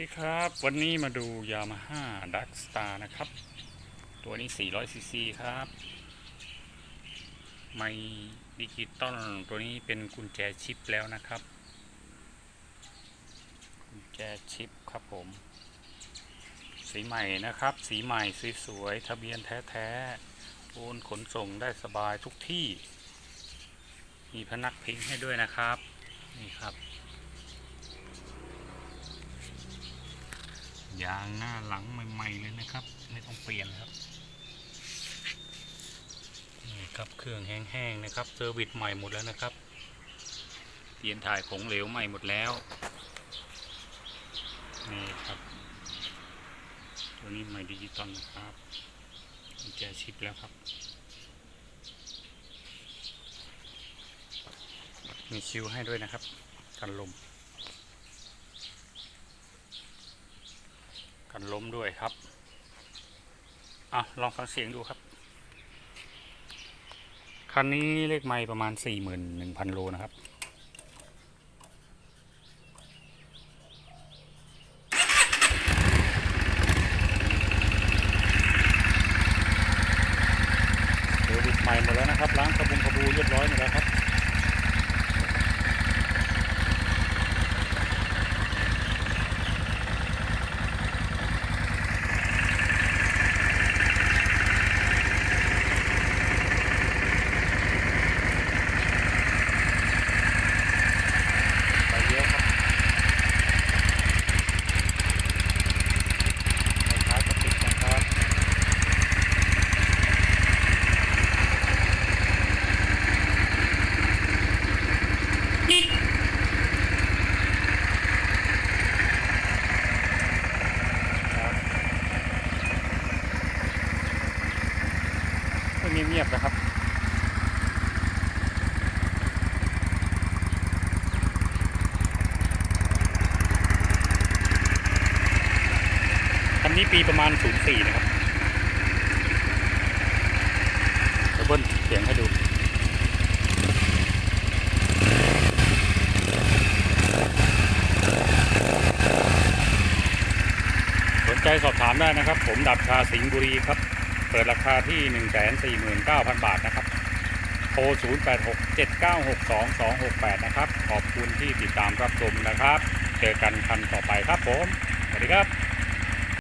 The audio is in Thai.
ดีครับ วันนี้มาดูยามาฮ่าดักสตาร์นะครับ ตัวนี้ 400 ซีซีครับไม่ดิจิตอลตัวนี้เป็นกุญแจชิปแล้วนะครับ กุญแจชิปครับผม สีใหม่นะครับ สีใหม่สวยๆทะเบียนแท้ๆโอนขนส่งได้สบายทุกที่ มีพนักพิงให้ด้วยนะครับ นี่ครับ ยางหน้าหลังใหม่ๆเลยนะครับ ไม่ต้องเปลี่ยนครับนี่ครับเครื่องแห้งๆนะครับเซอร์วิสใหม่หมดแล้วนะครับเปลี่ยนถ่ายผงเหลวใหม่หมดแล้วนี่ครับ ตัวนี้ใหม่ดิจิตอลนะครับแจชิปแล้วครับมีชิวให้ด้วยนะครับกันลม กันล้มด้วยครับอะลองฟังเสียงดูครับ คันนี้เลขไม่ประมาณ 41,000 โลนะครับ เดี๋ยวดิดใหม่หมดแล้วนะครับ ล้างกระบุงกระบูเรียบร้อยหมดแล้วครับ ไปเยอะครับไฟท้ายกระติกนะครับ ก็ เงียบๆนะครับคันนี้ปีประมาณ 04 นะครับเดี๋ยวเบิ้ลเสียงให้ดูสนใจสอบถามได้นะครับ ผมดับชาสิงห์บุรีครับ ปิดราคาที่ 149,000 บาทนะครับ โทร 0867962268 นะครับ ขอบคุณที่ติดตามรับชมนะครับ เจอกันคันต่อไปครับผม สวัสดีครับ